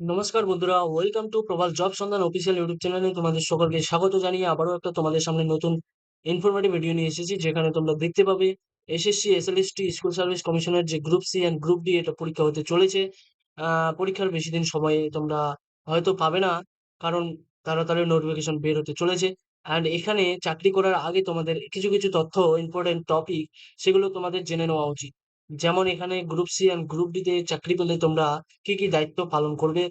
নমস্কার বন্ধুরা welcome to Prabal job Sandhan official YouTube চ্যানেলে তোমাদের সকলকে স্বাগত জানিয়ে আবারও একটা তোমাদের সামনে নতুন ইনফরমেটিভ ভিডিও নিয়ে এসেছি, যেখানে তোমরা দেখতে পাবে এসএসসি এসএলএসটি স্কুল সার্ভিস কমিশনের যে group C and group D এটা পরীক্ষা হতে চলেছে। পরীক্ষার বেশি দিন সময় তোমরা হয়তো পাবে না, কারণ তাড়াতাড়ি নোটিফিকেশন বের হতে চলেছে। অ্যান্ড এখানে চাকরি করার আগে তোমাদের কিছু কিছু তথ্য ইম্পর্টেন্ট টপিক সেগুলো তোমাদের জেনে নেওয়া উচিত। যেমন এখানে group C and group D তে চাকরি পেলে তোমরা কি কি দায়িত্ব পালন করবে,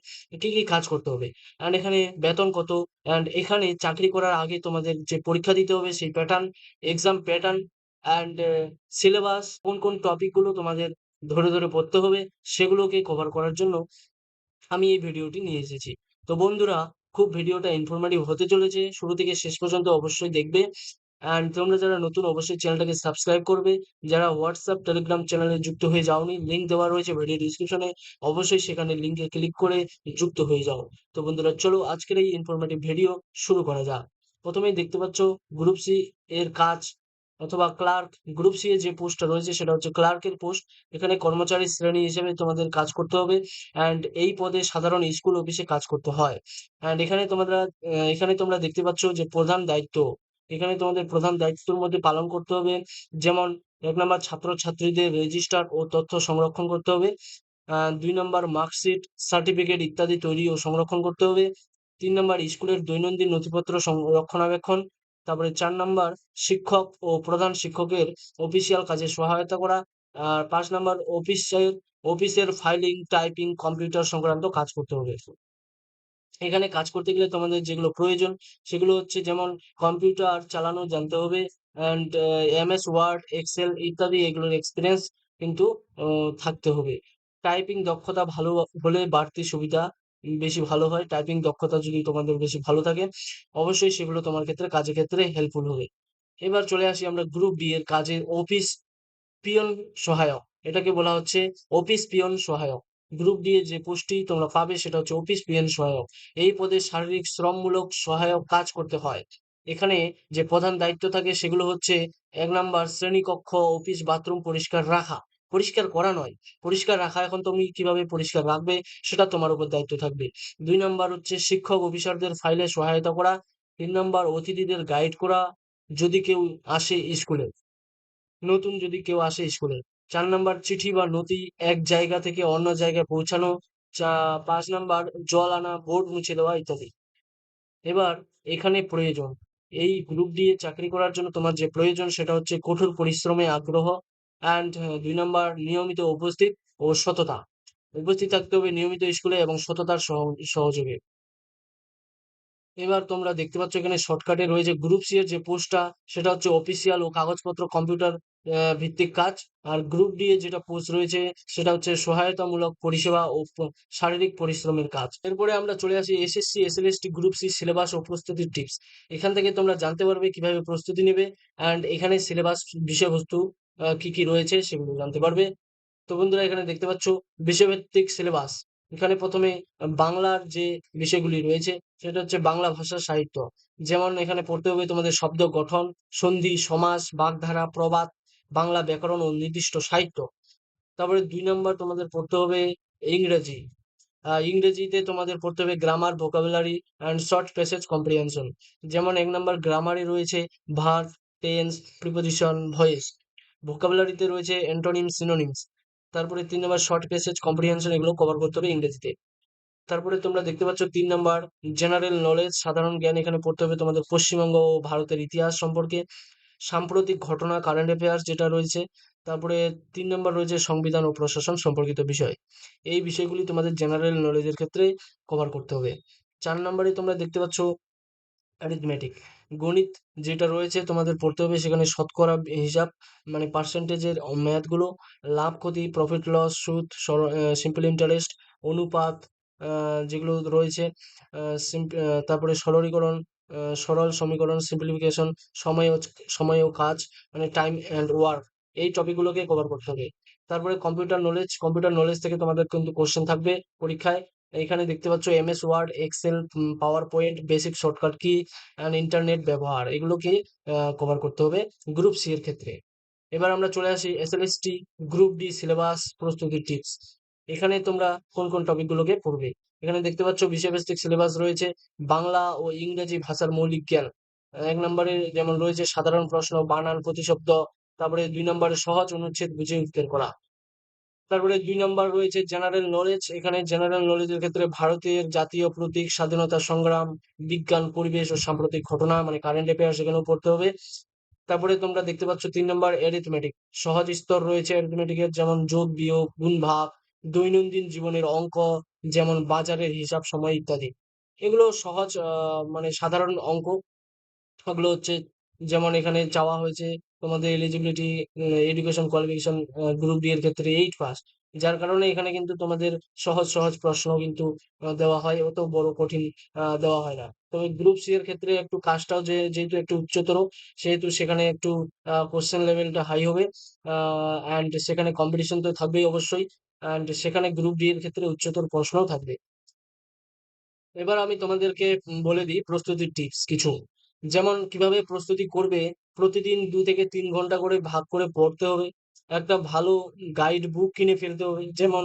কি কি কাজ করতে হবে। অ্যান্ড এখানে বেতন কত অ্যান্ড এখানে চাকরি করার আগে তোমাদের যে পরীক্ষা দিতে হবে সেই pattern exam pattern and syllabus কোন কোন টপিকগুলো তোমাদের ধরে ধরে পড়তে হবে সেগুলোকে কভার করার জন্য আমি এই ভিডিওটি নিয়ে এসেছি। তো বন্ধুরা, খুব ভিডিওটা ইনফরমেটিভ হতে চলেছে। শুরু থেকে শেষ পর্যন্ত অবশ্যই দেখবে। অ্যান্ড তোমরা যারা নতুন, অবশ্যই চ্যানেলটাকে সাবস্ক্রাইব করবে। যারা হোয়াটসঅ্যাপ টেলিগ্রাম চ্যানেলে যুক্ত হয়ে যাওনি লিঙ্ক দেওয়া রয়েছে ভিডিও ডিসক্রিপশনে অবশ্যই সেখানে লিঙ্কে ক্লিক করে যুক্ত হয়ে যাও। তো বন্ধুরা, চলো আজকের এই ইনফরমেটিভ ভিডিও শুরু করা যাক। প্রথমেই দেখতে পাচ্ছ গ্রুপ সি এর কাজ অথবা ক্লার্ক গ্রুপ সি এর যে পোস্টটা রয়েছে, সেটা হচ্ছে ক্লার্কের পোস্ট এখানে কর্মচারী শ্রেণি হিসেবে তোমাদের কাজ করতে হবে। অ্যান্ড এই পদে সাধারণ স্কুল অফিসে কাজ করতে হয়। অ্যান্ড এখানে তোমরা এখানে তোমরা দেখতে পাচ্ছ যে প্রধান দায়িত্ব এখানে তোমাদের প্রধান দায়িত্বের মধ্যে পালন করতে হবে। যেমন, এক নম্বর ছাত্রছাত্রীদের রেজিস্টার ও তথ্য সংরক্ষণ করতে হবে। দুই নম্বর মার্কশিট সার্টিফিকেট ইত্যাদি তৈরি ও সংরক্ষণ করতে হবে। তিন নম্বর স্কুলের দৈনন্দিন নথিপত্র রক্ষণাবেক্ষণ তারপরে চার নম্বর শিক্ষক ও প্রধান শিক্ষকের অফিসিয়াল কাজে সহায়তা করা। আর পাঁচ নম্বর অফিসের অফিসের ফাইলিং টাইপিং কম্পিউটার সংক্রান্ত কাজ করতে হবে। এখানে কাজ করতে গেলে তোমাদের যেগুলো প্রয়োজন, সেগুলো হচ্ছে যেমন কম্পিউটার চালানো, জানতে হবে অ্যান্ড এমএস ওয়ার্ড এক্সেল ইত্যাদি, এগুলোর এক্সপিরিয়েন্স কিন্তু থাকতে হবে। টাইপিং দক্ষতা ভালো হলে বাড়তি সুবিধা বেশি ভালো হয়। টাইপিং দক্ষতা যদি তোমাদের বেশি ভালো থাকে, অবশ্যই সেগুলো তোমার ক্ষেত্রে, কাজের ক্ষেত্রে হেল্পফুল হবে। এবার চলে আসি আমরা গ্রুপ বি এর কাজে অফিস পিয়ন সহায়ক। এটাকে বলা হচ্ছে অফিস পিয়ন সহায়ক। গ্রুপ এর যে পোস্টটি তোমরা পাবে সেটা হচ্ছে অফিস পিয়ন সহায়ক। এই পদে শারীরিক শ্রমমূলক সহায়ক কাজ করতে হয়। এখানে যে প্রধান দায়িত্ব থাকে সেগুলো হচ্ছে এক নাম্বার শ্রেণীকক্ষ অফিস বাথরুম পরিষ্কার রাখা। পরিষ্কার করা নয়। পরিষ্কার রাখা এখন তুমি কীভাবে পরিষ্কার রাখবে সেটা তোমার উপর দায়িত্ব থাকবে। দুই নাম্বার হচ্ছে শিক্ষক অফিসারদের ফাইলে সহায়তা করা। তিন নাম্বার অতিথিদের গাইড করা। যদি কেউ আসে স্কুলে। নতুন যদি কেউ আসে স্কুলে। চার নাম্বার চিঠি বা নথি এক জায়গা থেকে অন্য জায়গায় পৌঁছানো, চা, পাঁচ নাম্বার জল আনা বোর্ড মুছে দেওয়া ইত্যাদি। এবার এখানে প্রয়োজন। এই গ্রুপ দিয়ে চাকরি করার জন্য তোমার যে প্রয়োজন সেটা হচ্ছে কঠোর পরিশ্রমে আগ্রহ অ্যান্ড দুই নাম্বার নিয়মিত উপস্থিত ও সততা। উপস্থিত থাকতে হবে নিয়মিত স্কুলে এবং সততার সহ- সহযোগে। এবার তোমরা দেখতে পাচ্ছ এখানে শর্টকাটে রয়েছে গ্রুপ সি এর যে পোস্টটা সেটা হচ্ছে অফিসিয়াল ও কাগজপত্র কম্পিউটার ভিত্তিক কাজ। আর গ্রুপ ডি এর যেটা পোস্ট রয়েছে, সেটা হচ্ছে সহায়তামূলক পরিষেবা ও শারীরিক পরিশ্রমের কাজ। এরপরে আমরা চলে আসি SSC SLST group C syllabus ও প্রস্তুতির টিপস এখান থেকে তোমরা জানতে পারবে কীভাবে প্রস্তুতি নেবে অ্যান্ড এখানে সিলেবাস বিষয়বস্তু কি কি রয়েছে সেগুলো জানতে পারবে। তো বন্ধুরা, এখানে দেখতে পাচ্ছ বিষয়ভিত্তিক সিলেবাস এখানে প্রথমে বাংলার যে বিষয়গুলি রয়েছে, সেটা হচ্ছে বাংলা ভাষা সাহিত্য। যেমন এখানে পড়তে হবে তোমাদের শব্দ গঠন, সন্ধি, সমাস, বাগধারা, প্রবাদ বাংলা ব্যাকরণ ও নির্দিষ্ট সাহিত্য। তারপরে দুই নম্বর তোমাদের পড়তে হবে ইংরেজি। ইংরেজিতে তোমাদের পড়তে হবে grammar vocabulary and short passage comprehension যেমন এক নম্বর গ্রামারে রয়েছে ভার্ব টেন্স প্রিপোজিশন ভয়েস ভোকাবুলারিতে রয়েছে অ্যান্টোনিম সিনোনিমস তারপরে তিন নম্বর শর্ট প্যাসেজ কম্প্রিহেনশন এগুলো কভার করতে হবে ইংরেজিতে। তারপরে তোমরা দেখতে পাচ্ছ তিন নাম্বার জেনারেল নলেজ সাধারণ জ্ঞান। এখানে পড়তে হবে তোমাদের পশ্চিমবঙ্গ ও ভারতের ইতিহাস সম্পর্কে। সাম্প্রতিক ঘটনা কারেন্ট অ্যাফেয়ার্স যেটা রয়েছে, তারপরে তিন নম্বর রয়েছে সংবিধান ও প্রশাসন সম্পর্কিত বিষয়। এই বিষয়গুলি তোমাদের জেনারেল নলেজের ক্ষেত্রে কভার করতে হবে। চার নম্বরে তোমরা দেখতে পাচ্ছ অ্যারিথমেটিক গণিত যেটা রয়েছে তোমাদের পড়তে হবে, সেখানে শতকরা হিসাব মানে পার্সেন্টেজের ম্যাথগুলো লাভ, ক্ষতি প্রফিট লস সুদ সিম্পল ইন্টারেস্ট অনুপাত যেগুলো রয়েছে তারপরে সরলীকরণ সরল সমীকরণ সিম্পলিফিকেশন সময় সময় ও কাজ মানে টাইম অ্যান্ড ওয়ার্ক এই টপিকগুলোকে কভার করতে হবে। তারপরে কম্পিউটার নলেজ কম্পিউটার নলেজ থেকে তোমাদের কিন্তু কোশ্চেন থাকবে পরীক্ষায়। এখানে দেখতে পাচ্ছ MS Word Excel PowerPoint basic shortcut key and internet ব্যবহার, এগুলোকে কভার করতে হবে গ্রুপ সি এর ক্ষেত্রে। এবার আমরা চলে আসি এসএলএসটি গ্রুপ ডি সিলেবাস প্রস্তুতির টিপস এখানে তোমরা কোন কোন টপিকগুলোকে পড়বে? এখানে দেখতে পাচ্ছ বিষয়ভিত্তিক সিলেবাস রয়েছে বাংলা ও ইংরেজি ভাষার মৌলিক জ্ঞান। এক নম্বরে যেমন রয়েছে সাধারণ প্রশ্ন, বানান, প্রতিশব্দ, তারপরে দুই নম্বরে সহজ অনুচ্ছেদ, বুঝে উত্তর করা। তারপরে দুই নম্বর রয়েছে জেনারেল নলেজ এখানে জেনারেল নলেজের ক্ষেত্রে ভারতের জাতীয় প্রতীক, স্বাধীনতা সংগ্রাম, বিজ্ঞান, পরিবেশ ও সাম্প্রতিক ঘটনা মানে কারেন্ট অ্যাফেয়ার্স সেখানেও পড়তে হবে। তারপরে তোমরা দেখতে পাচ্ছ তিন নম্বর অ্যারিথমেটিক সহজ স্তর রয়েছে অ্যারিথমেটিকের যেমন যোগ, বিয়োগ, গুণ, ভাগ। দৈনন্দিন জীবনের অঙ্ক যেমন বাজারের হিসাব সময় ইত্যাদি। এগুলো সহজ আহ, মানে সাধারণ অঙ্ক। ওগুলো হচ্ছে যেমন এখানে চাওয়া হয়েছে তোমাদের eligibility education qualification group D এর ক্ষেত্রে এইট পাস যার কারণে এখানে কিন্তু তোমাদের সহজ সহজ প্রশ্ন কিন্তু দেওয়া হয়। অত বড় কঠিন আহ, দেওয়া হয় না। তবে গ্রুপ সি এর ক্ষেত্রে একটু কাজটাও যে যেহেতু একটু উচ্চতর সেহেতু সেখানে একটু কোশ্চেন লেভেলটা হাই হবে। আহ অ্যান্ড সেখানে কম্পিটিশন তো থাকবেই অবশ্যই। অ্যান্ড সেখানে গ্রুপ ডি এর ক্ষেত্রে উচ্চতর প্রশ্নও থাকবে। এবার আমি তোমাদেরকে বলে দিই প্রস্তুতির টিপস কিছু। যেমন কীভাবে প্রস্তুতি করবে, প্রতিদিন দু থেকে তিন ঘণ্টা করে ভাগ করে পড়তে হবে, একটা ভালো গাইড বুক কিনে ফেলতে হবে, যেমন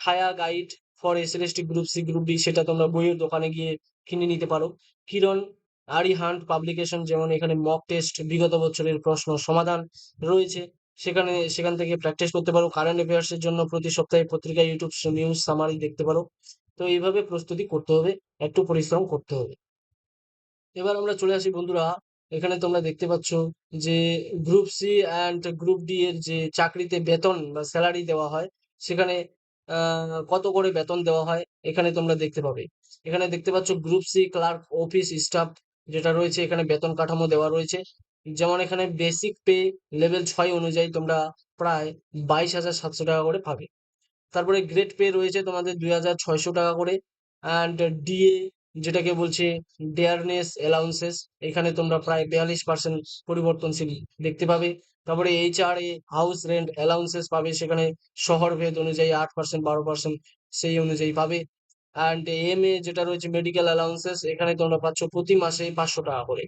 হায়া guide for SLST group C group D সেটা তোমরা বইয়ের দোকানে গিয়ে কিনে নিতে পারো। কিরণ আরি হান্ট পাবলিকেশন যেমন এখানে মক টেস্ট বিগত বছরের প্রশ্ন সমাধান রয়েছে। সেখানে, সেখান থেকে প্র্যাকটিস করতে পারো। কারেন্ট অ্যাফেয়ার্স এর জন্য প্রতি সপ্তাহে পত্রিকা ইউটিউব নিউজ সামারি দেখতে পারো। তো এইভাবে প্রস্তুতি করতে হবে, একটু পরিশ্রম করতে হবে। এবার আমরা চলে আসি বন্ধুরা, এখানে তোমরা দেখতে পাচ্ছ যে group C and group D এর যে চাকরিতে বেতন বা স্যালারি দেওয়া হয়, সেখানে কত করে বেতন দেওয়া হয়, এখানে তোমরা দেখতে পাবে। এখানে দেখতে পাচ্ছ group C clerk office staff যেটা রয়েছে, এখানে বেতন কাঠামো দেওয়া রয়েছে। যেমন এখানে বেসিক পে লেভেল ছয় অনুযায়ী তোমরা প্রায় বাইশ হাজার সাতশো টাকা করে পাবে। তারপরে গ্রেড পে রয়েছে তোমাদের দুই হাজার ছয়শো টাকা করে। অ্যান্ড ডিএ যেটাকে বলছে ডেয়ারনেস অ্যালাউন্সেস এখানে তোমরা প্রায় বিয়াল্লিশ পার্সেন্ট পরিবর্তনশীল দেখতে পাবে। তারপরে HR A house rent allowances পাবে, সেখানে শহর ভেদ অনুযায়ী আট পার্সেন্ট বারো পার্সেন্ট সেই অনুযায়ী পাবে। অ্যান্ড এম এ যেটা রয়েছে মেডিকেল অ্যালাউন্সেস এখানে তোমরা পাচ্ছ প্রতি মাসে পাঁচশো টাকা করে।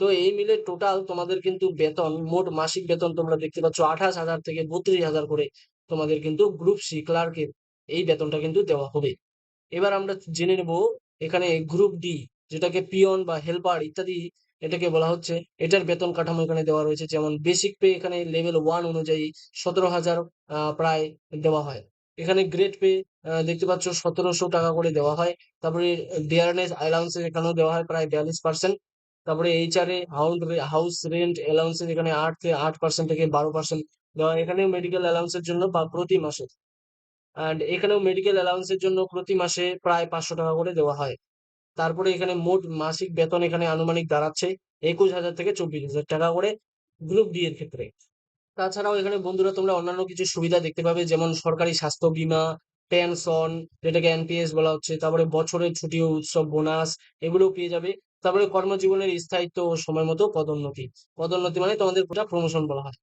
তো এই মিলে টোটাল তোমাদের কিন্তু বেতন, মোট মাসিক বেতন তোমরা দেখতে পাচ্ছ আঠাশ হাজার থেকে বত্রিশ হাজার করে তোমাদের কিন্তু গ্রুপ সি ক্লার্কের এই বেতনটা কিন্তু দেওয়া হবে। এবার আমরা জেনে নেব এখানে গ্রুপ ডি যেটাকে পিয়ন বা হেল্পার ইত্যাদি এটাকে বলা হচ্ছে, এটার বেতন কাঠামো এখানে দেওয়া রয়েছে। যেমন বেসিক পে এখানে লেভেল ওয়ান অনুযায়ী সতেরো হাজার প্রায় দেওয়া হয়। এখানে গ্রেড পে দেখতে পাচ্ছ সতেরোশো টাকা করে দেওয়া হয়। তারপরে ডিয়ারনেস অ্যালাউন্সেস এখানেও দেওয়া হয় প্রায় বিয়াল্লিশ পার্সেন্ট তারপরে HRA hound house rent allowances এখানে আট থেকে আট পার্সেন্ট থেকে বারো পার্সেন্ট দেওয়া এখানেও মেডিকেল অ্যালাউন্সের জন্য প্রতি মাসে। অ্যান্ড এখানেও মেডিকেল অ্যালাউন্সের জন্য প্রতি মাসে প্রায় পাঁচশো টাকা করে দেওয়া হয়। তারপরে এখানে মোট মাসিক বেতন এখানে আনুমানিক দাঁড়াচ্ছে একুশ হাজার থেকে চব্বিশ হাজার টাকা করে গ্রুপ ডি এর ক্ষেত্রে। তাছাড়াও এখানে বন্ধুরা তোমরা অন্যান্য কিছু সুবিধা দেখতে পাবে, যেমন সরকারি স্বাস্থ্য বীমা পেনশন যেটাকে এনপিএস বলা হচ্ছে, তারপরে বছরের ছুটি, উৎসব বোনাস এগুলো পেয়ে যাবে। তারপরে কর্মজীবনের স্থায়িত্ব ও সময় মতো পদোন্নতি। পদোন্নতি মানে তোমাদের প্রমোশন বলা হয়।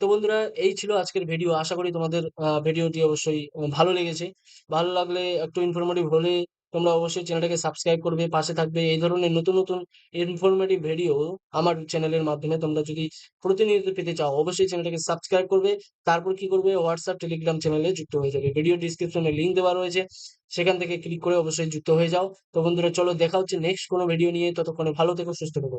তো বন্ধুরা, এই ছিল আজকের ভিডিও আশা করি তোমাদের ভিডিওটি অবশ্যই ভালো লেগেছে। ভালো লাগলে একটু ইনফরমেটিভ হলে তোমরা অবশ্যই চ্যানেলটাকে সাবস্ক্রাইব করবে, পাশে থাকবে এই ধরনের নতুন নতুন ইনফরমেটিভ ভিডিও আমার চ্যানেলের মাধ্যমে তোমরা যদি প্রতিনিয়ত পেতে চাও, অবশ্যই চ্যানেলটাকে সাবস্ক্রাইব করবে, তারপর কি করবে হোয়াটসঅ্যাপ টেলিগ্রাম চ্যানেলে যুক্ত হয়ে যাবে। ভিডিও ডিসক্রিপশনে লিঙ্ক দেওয়া রয়েছে, সেখান থেকে ক্লিক করে অবশ্যই যুক্ত হয়ে যাও। তো বন্ধুরা, চলো দেখা হচ্ছে নেক্সট কোনো ভিডিও নিয়ে, ততক্ষণে ভালো থেকো, সুস্থ থেকো।